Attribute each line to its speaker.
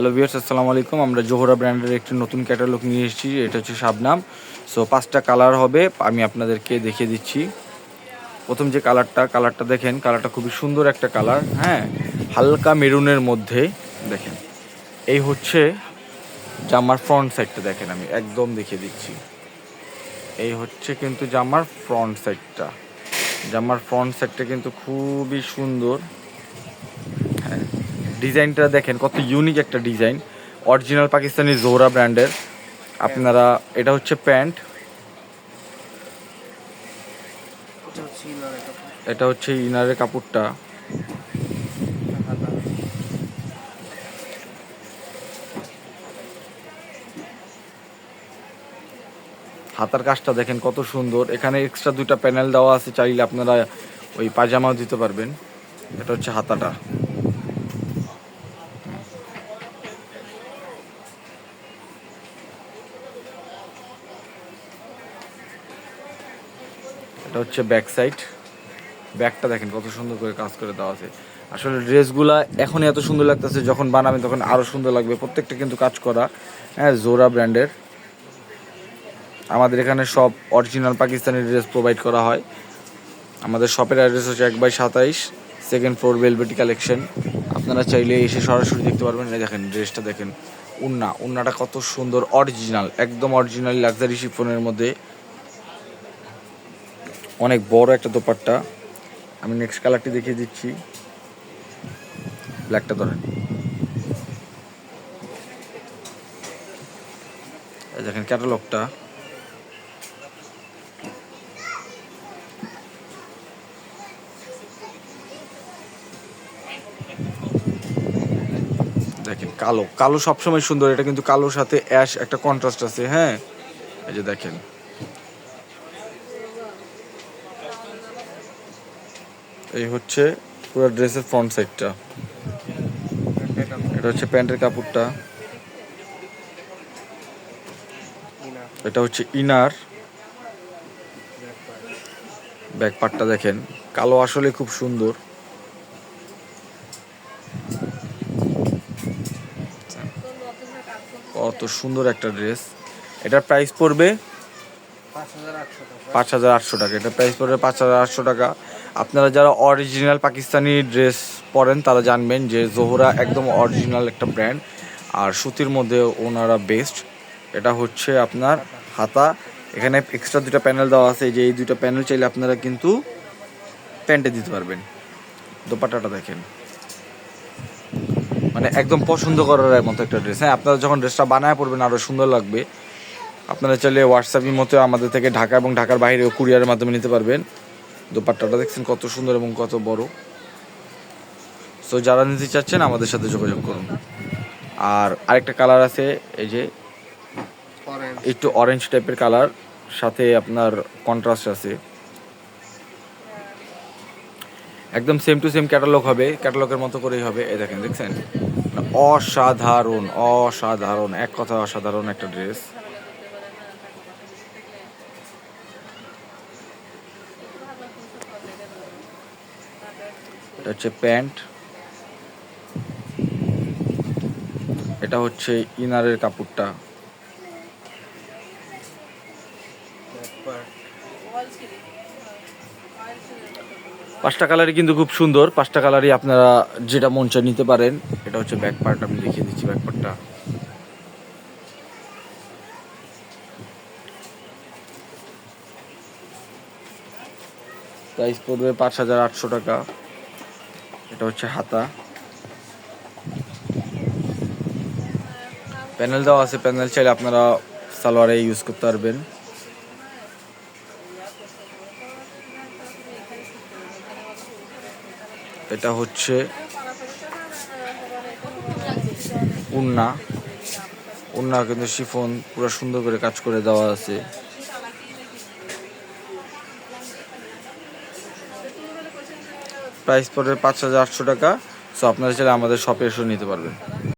Speaker 1: Hello viewers আসসালামু আলাইকুম। আমরা জোহরা ব্র্যান্ডের একটি নতুন ক্যাটালগ নিয়ে এসেছি। এটা হচ্ছে শাবনাম সো পাঁচটা কালার হবে, আমি আপনাদেরকে দেখিয়ে দিচ্ছি। প্রথম যে কালারটা কালারটা দেখেন কালারটা খুবই সুন্দর একটা কালার হ্যাঁ? হালকা মেরুনের মধ্যে, দেখেন। এই হচ্ছে জামার ফ্রন্ট সাইডটা দেখেন আমি একদম দেখিয়ে দিচ্ছি। এই হচ্ছে কিন্তু জামার ফ্রন্ট সাইডটা জামার ফ্রন্ট সাইডটা কিন্তু খুবই সুন্দর। ডিজাইনটা দেখেন, কত ইউনিক একটা ডিজাইন। অরিজিনাল পাকিস্তানি জোহরা ব্র্যান্ডের আপনারা, এটা হচ্ছে প্যান্ট।
Speaker 2: এটা হচ্ছে
Speaker 1: ইনারের কাপড়টা। হাতার কাজটা দেখেন, কত সুন্দর। এখানে এক্সট্রা দুইটা প্যানেল দেওয়া আছে, চাইলে আপনারা ওই পাজামাও দিতে পারবেন। এটা হচ্ছে হাতাটা। এটা হচ্ছে ব্যাক সাইড ব্যাকটা দেখেন কত সুন্দর করে কাজ করে দেওয়া আছে। আসলে ড্রেসগুলা এখনই এত সুন্দর লাগতেছে, যখন বানাবেন তখন আরও সুন্দর লাগবে। প্রত্যেকটা কিন্তু কাজ করা হ্যাঁ জোরা ব্র্যান্ডের আমাদের এখানে সব অরিজিনাল পাকিস্তানি ড্রেস প্রোভাইড করা হয়। আমাদের শপের অ্যাড্রেস হচ্ছে এক বাই সাতাইশ সেকেন্ড ফ্লোর বেলবেটি কালেকশন আপনারা চাইলে এসে সরাসরি দেখতে পারবেন। দেখেন ড্রেসটা দেখেন, উন্না। উন্নাটা কত সুন্দর অরিজিনাল একদম অরিজিনাল লাক্সারি শিফনের মধ্যে। অনেক বড় একটা দোপাট্টা। আমি নেক্সট কালারটি দেখিয়ে দিচ্ছি। ব্ল্যাকটা ধরেন। দেখেন ক্যাটালগটা দেখেন কালো। কালো সবসময় সুন্দর। এটা কিন্তু কালোর সাথে অ্যাশ একটা কন্ট্রাস্ট আছে হ্যাঁ? এই যে দেখেন। এই হচ্ছে পুরো ড্রেসের ফ্রন্ট সাইডটা
Speaker 2: এটা
Speaker 1: হচ্ছে প্যান্টের কাপড়টা। এটা হচ্ছে ইনার।
Speaker 2: ব্যাক
Speaker 1: পার্টটা দেখেন। কালো আসলে খুব সুন্দর। কত সুন্দর একটা ড্রেস এটার প্রাইস পড়বে
Speaker 2: পাঁচ হাজার আটশো টাকা।
Speaker 1: এটা প্রাইস পড়বে পাঁচ হাজার আটশো টাকা। আপনারা যারা অরিজিনাল পাকিস্তানি ড্রেস পরেন, তারা জানবেন যে জোহরা একদম অরিজিনাল একটা ব্র্যান্ড আর সুতির মধ্যে ওনারা বেস্ট এটা হচ্ছে আপনার হাতা। এখানে এক্সট্রা দুটা প্যানেল দেওয়া আছে। যে এই দুটো প্যানেল চাইলে আপনারা কিন্তু প্যান্টে দিতে পারবেন। দোপাট্টাটা দেখেন। মানে একদম পছন্দ করার মতো একটা ড্রেস হ্যাঁ আপনারা যখন ড্রেসটা বানায় পড়বেন আরও সুন্দর লাগবে। আপনারা চাইলে হোয়াটসঅ্যাপের মতো আমাদের থেকে ঢাকা এবং ঢাকার বাইরে কুরিয়ারের মাধ্যমে নিতে পারবেন। দোপাট্টাটা দেখছেন কত সুন্দর এবং কত বড়। সো যারা নিতে চাচ্ছেন আমাদের সাথে যোগাযোগ করুন। আর আরেকটা কালার আছে এই যে একটু অরেঞ্জ টাইপের কালার সাথে আপনার কন্ট্রাস্ট আছে। একদম সেম টু সেম ক্যাটালগ হবে ক্যাটালগের মতো করেই হবে। এই দেখেন দেখছেন? মানে অসাধারণ অসাধারণ এক কথা অসাধারণ একটা ড্রেস এটা হচ্ছে প্যান্ট। এটা হচ্ছে ইনারের কাপড়টা। পাঁচটা কালারই কিন্তু খুব সুন্দর। পাঁচটা কালারই আপনারা যেটা মন চায় নিতে পারেন। এটা হচ্ছে ব্যাক পার্ট আমি দেখিয়ে দিচ্ছি ব্যাক পার্টটা প্রাইস পড়বে পাঁচ হাজার আটশো টাকা। এটা হচ্ছে হাতা। প্যানেল দেওয়া আছে, প্যানেল চাইলে আপনারা সালোয়ারে ইউজ করতে পারবেন। এটা হচ্ছে উন্না। উন্না কিন্তু শিফন, পুরো সুন্দর করে কাজ করে দেওয়া আছে। প্রাইস পড়বে পাঁচ হাজার আটশো টাকা। সো আপনারা চাইলে আমাদের শপে এসেও নিতে পারবেন।